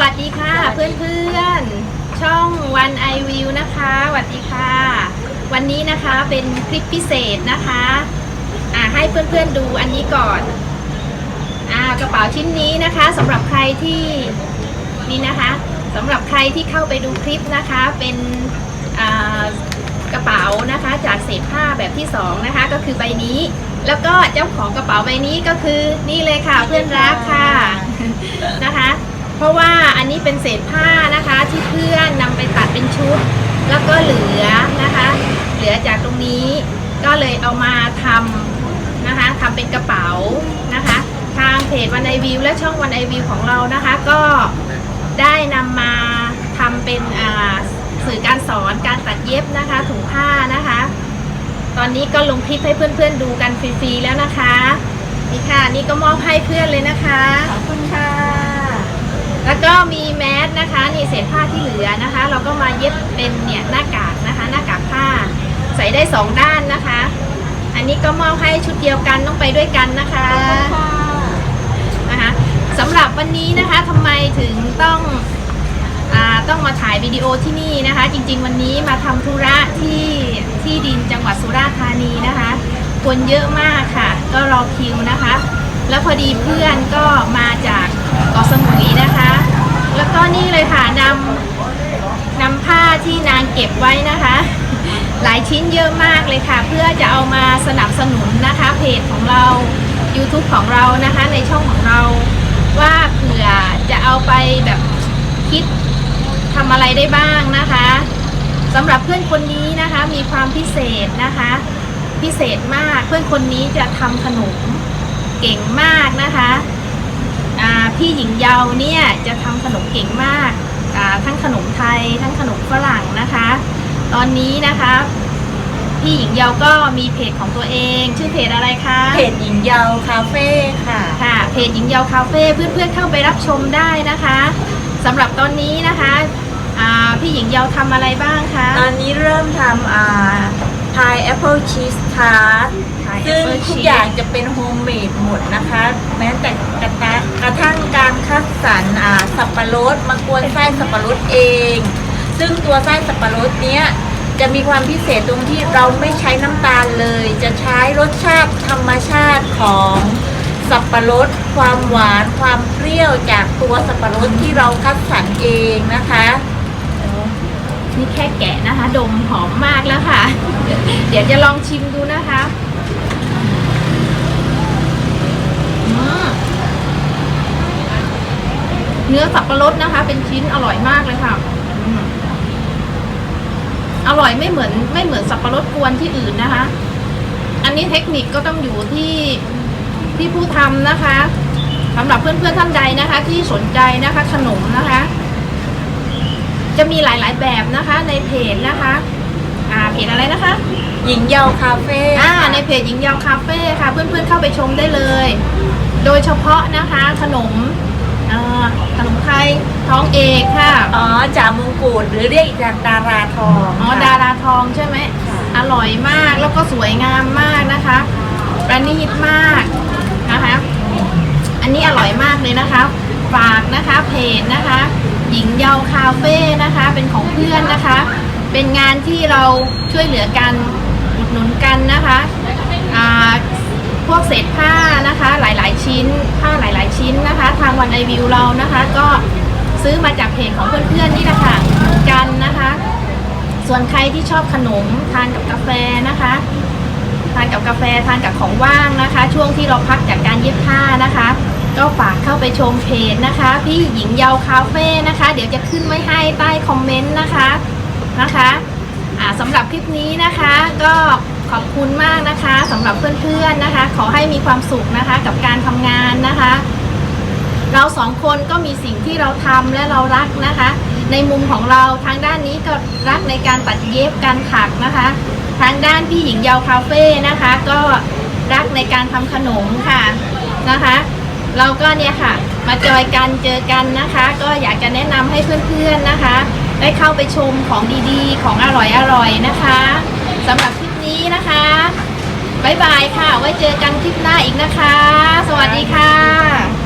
วัสดีค่ะเพื่อนๆช่องวันไอวิวนะคะสวัสดีค่ะ วันนี้นะคะเป็นคลิปพิเศษนะคะอ่าให้เพื่อนๆดูอันนี้ก่อนอ่ากระเป๋าชิ้นนี้นะคะสำหรับใครที่นี่นะคะสำหรับใครที่เข้าไปดูคลิปนะคะเป็นอ่ากระเป๋านะคะจากเศษผ้าแบบที่สองนะคะก็คือใบนี้แล้วก็เจ้าของกระเป๋าใบนี้ก็คือนี่เลยค่ะเพื่อนรักค่ะนะคะ เพราะว่าอันนี้เป็นเศษผ้านะคะที่เพื่อนนำไปตัดเป็นชุด แล้วก็เหลือนะคะ เหลือจากตรงนี้ก็เลยเอามาทำนะคะทำเป็นกระเป๋านะคะ ทางเพจวันไอวิวและช่องวันไอวิวของเรานะคะ ก็ได้นำมาทำเป็นอ่าสื่อการสอนการตัดเย็บนะคะถุงผ้านะคะ ตอนนี้ก็ลงคลิปให้เพื่อนๆดูกันฟรีๆแล้วนะคะนี่ค่ะนี่ก็มอบให้เพื่อนเลยนะคะขอบคุณค่ะ แล้วก็มีแมสนะคะนี่เศษผ้าที่เหลือนะคะ เราก็มาเย็บเป็นเนี่ยหน้ากากนะคะ หน้ากากผ้า ใส่ได้สองด้านนะคะ อันนี้ก็มอบให้ชุดเดียวกันต้องไปด้วยกันนะคะขอบคุณค่ะนะคะสำหรับวันนี้นะคะทำไมถึงต้องอาต้องมาถ่ายวิดีโอที่นี่นะคะ จริง ๆ วันนี้มาทำธุระที่ที่ดินจังหวัดสุราษฎร์ธานีนะคะ คนเยอะมากค่ะ ก็รอคิวนะคะ แล้วพอดีเพื่อนก็มาจากเกาะสมุยนะคะ แล้วก็นี่เลยค่ะนำนำผ้าที่นางเก็บไว้นะคะ หลายชิ้นเยอะมากเลยค่ะ เพื่อจะเอามาสนับสนุนนะคะเพจของเรา YouTube ของเรานะคะ ในช่องของเราว่าเผื่อจะเอาไปแบบคิดทำอะไรได้บ้างนะคะสำหรับเพื่อนคนนี้นะคะมีความพิเศษนะคะ พิเศษมากเพื่อนคนนี้จะทำขนม เก่งมากนะคะอ่าพี่หญิงเยาว์เนี่ยจะทำขนมเก่งมากอ่าทั้งขนมไทย ทั้งขนมฝรั่งนะคะ ตอนนี้นะคะ พี่หญิงเยาว์ก็มีเพจของตัวเอง ชื่อเพจอะไรคะเพจหญิงเยาว์คาเฟ่ค่ะค่ะเพจหญิงเยาว์คาเฟ่เพื่อนๆเข้าไปรับชมได้นะคะสำหรับตอนนี้นะคะอ่าพี่หญิงเยาว์ทำอะไรบ้างคะตอนนี้เริ่มทำอ่าพายแอปเปิลชีสทาร์ต Thai ซึ่งทุกอย่างจะเป็นโฮมเมดหมดนะคะ แม้แต่กระทะกระทั่งการคัดสรรอ่าสับปะรดมากวนไส้สับปะรดเอง ซึ่งตัวไส้สับปะรดเนี้ยจะมีความพิเศษตรงที่เราไม่ใช้น้ำตาลเลย จะใช้รสชาติธรรมชาติของสับปะรด ความหวาน ความเปรี้ยวจากตัวสับปะรดที่เราคัดสรรเองนะคะ นี่แค่แกะนะคะ ดมหอมมากแล้วค่ะ เดี๋ยวจะลองชิมดูนะคะอืมเนื้อสับปะรดนะคะ เป็นชิ้นอร่อยมากเลยค่ะอืมอร่อยไม่เหมือนไม่เหมือนสับปะรดกวนที่อื่นนะคะ อันนี้เทคนิคก็ต้องอยู่ที่ที่ผู้ทำนะคะสำหรับเพื่อนๆท่านใดนะคะ ที่สนใจนะคะ ขนมนะคะ จะมีหลายๆแบบนะคะ ในเพจนะคะ อ่าเพจอะไรนะคะ หญิงเยาว์คาเฟ่อ่าในเพจหญิงยาวคาเฟ่ค่ะ เพื่อนๆเข้าไปชมได้เลย โดยเฉพาะนะคะ ขนม อ่าขนมไทยท้องเอกค่ะ อ๋อจ่ามงกุฎหรือเรียกอีกอย่างดาราทองอ๋อค่ะดาราทองใช่ไหมค่ะอร่อยมากแล้วก็สวยงามมากนะคะ ประณีตมากนะคะ อันนี้อร่อยมากเลยนะคะ ฝากนะคะเพจนะคะ หญิงเยาว์คาเฟ่นะคะ เป็นของเพื่อนนะคะ เป็นงานที่เราช่วยเหลือกันอุดหนุนกันนะคะอ่าพวกเศษผ้านะคะหลาย ๆ ชิ้นผ้าางวันไอวิวเรานะคะ ก็ซื้อมาจากเพจของเพื่อนๆนี่แหละค่ะกันนะคะ ส่วนใครที่ชอบขนมทานกับกาแฟนะคะ ทานกับกาแฟทานกับของว่างนะคะ ช่วงที่เราพักจากการเย็บผ้านะคะ ก็ฝากเข้าไปชมเพจนะคะ พี่หญิงเยาว์คาเฟ่นะคะ เดี๋ยวจะขึ้นไว้ให้ใต้คอมเมนต์นะคะนะคะสำหรับคลิปนี้นะคะก็ขอบคุณมากนะคะสำหรับเพื่อนๆนะคะ ขอให้มีความสุขนะคะกับการทำงานนะคะ เราสองคนก็มีสิ่งที่เราทำและเรารักนะคะ ในมุมของเราทางด้านนี้ก็รักในการตัดเย็บการถักนะคะ ทางด้านพี่หญิงเยาวคาเฟ่นะคะ ก็รักในการทำขนมค่ะนะคะ เราก็เนี่ยค่ะ มาจอยกันเจอกันนะคะ ก็อยากจะแนะนำให้เพื่อนๆนะคะ ได้เข้าไปชมของดีๆ ของอร่อยๆนะคะสำหรับคลิปนี้นะคะบ๊ายบายค่ะ ไว้เจอกันคลิปหน้าอีกนะคะ สวัสดีค่ะ